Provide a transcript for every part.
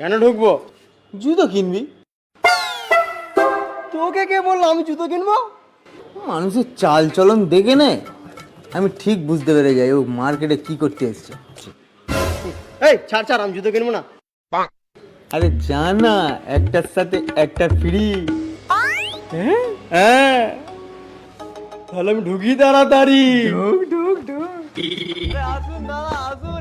কেন ঢুকবো? জুতো কিনবি। তোকে কে বলল আমি জুতো কিনবো? মানুষের চাল চলন দেখে নে। আমি ঠিক বুঝতে পেরে যাই ও মার্কেটে কি করতে এসছে। এই ছাড় ছাড় আমি জুতো কিনবো না। আরে জানা একটার সাথে একটা ফ্রি হ্যাঁ? তাহলে আমি ঢুকি তাড়াতাড়ি। ঢুক ঢুক ঢুক। আসুন দাদা আসুন।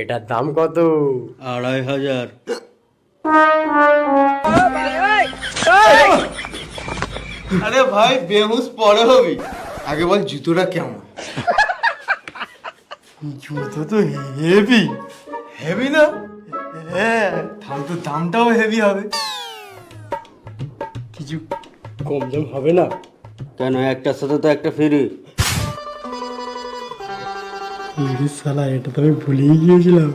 এটার দাম কত? আড়াই হাজার। আরে ভাই বেহুশ পরে হবি। আগে বল জুতোটা কেমন? জুতো তো হেভি হেভি না? হ্যাঁ তাহলে তো দামটাও হেভি হবে। কিছু কম দাম হবে না। কেন একটার সাথে তো একটা ফ্রি শালা এটা তো আমি ভুলেই গিয়েছিলাম।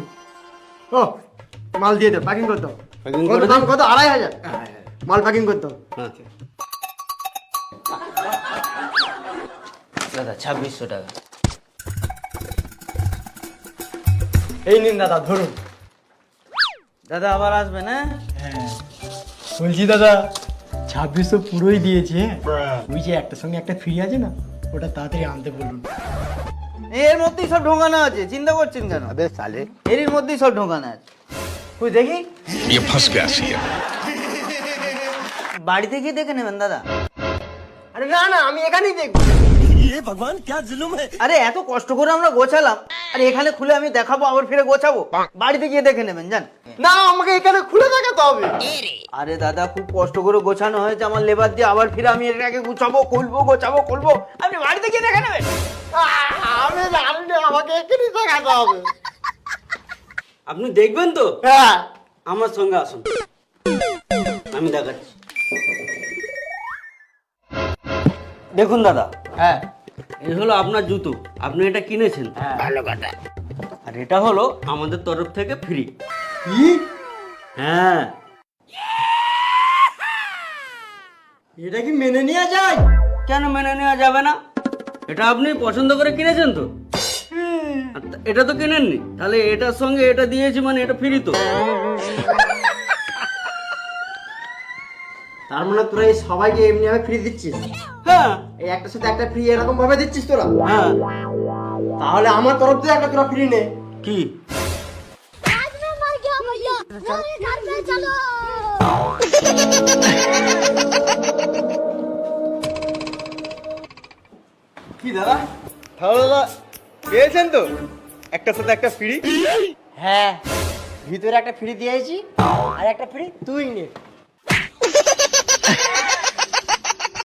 ও মাল দিয়ে দে প্যাকিং করতে কত করে দাম কত? আড়াই হাজার। মাল প্যাকিং করতে হবে। দাদা ছাব্বিশশো টাকা। এই নিন দাদা ধরুন। দাদা আবার আসবেন হ্যাঁ হ্যাঁ। বলছি দাদা ছাব্বিশশো পুরোই দিয়েছি হ্যাঁ ওই যে একটা সঙ্গে একটা ফ্রি আছে না ওটা তাড়াতাড়ি আনতে বলুন এর মধ্যেই সব ঢোকানো আছে চিন্তা করছেন কেন সালে এর মধ্যেই সব ঢোকানো আছে তুই দেখি ये फंस गया सी है বাড়িতে গিয়ে দেখে নেবেন দাদা আরে না না আমি এখানেই দেখবো আরে এত কষ্ট করে আমরা গোছালাম। আরে এখানে খুলে আমি দেখাবো আবার ফিরে গোছাবো। বাড়িতে গিয়ে দেখে নেবেন জান। না আমাকে এখানে খুলে দেখাতে হবে। আরে দাদা খুব কষ্ট করে গোছানো হয়েছে আমার লেবার দিয়ে। আবার ফিরে আমি এটাকে গুছাবো খুলবো গোছাবো খুলবো। আপনি বাড়িতে গিয়ে দেখে নেবেন। আমি জানি না আমাকে এখানেই দেখাতে হবে। আপনি দেখবেন তো? হ্যাঁ। আমার সঙ্গে আসুন। আমি দেখাচ্ছি। দেখুন দাদা হ্যাঁ। এই হলো আপনার জুতো। আপনি এটা কিনেছেন? ভালো কথা। আর এটা হলো আমাদের তরফ থেকে ফ্রি কি? হ্যাঁ। এটা কি মেনে নেওয়া যায়? কেন মেনে নেওয়া যাবে না? এটা আপনি পছন্দ করে কিনেছেন তো? এটা তো কিনেননি? তাহলে এটার সঙ্গে এটা দিয়েছি মানে এটা ফ্রি তো। তার মানে তোরা এই সবাইকে এমনি ভাবে ফ্রি দিচ্ছিস? হ্যাঁ। এই একটার সাথে একটা ফ্রি এরকম ভাবে দিচ্ছিস তোরা? হ্যাঁ। তাহলে আমার তরফ থেকে একটা তোরা ফ্রি নে। কি? কি দাদা? তাহলে দাদা। পেয়েছেন তো? একটার সাথে একটা ফ্রি হ্যাঁ। ভিতরে একটা ফ্রি দিয়েছি আর একটা ফ্রি তুই নে।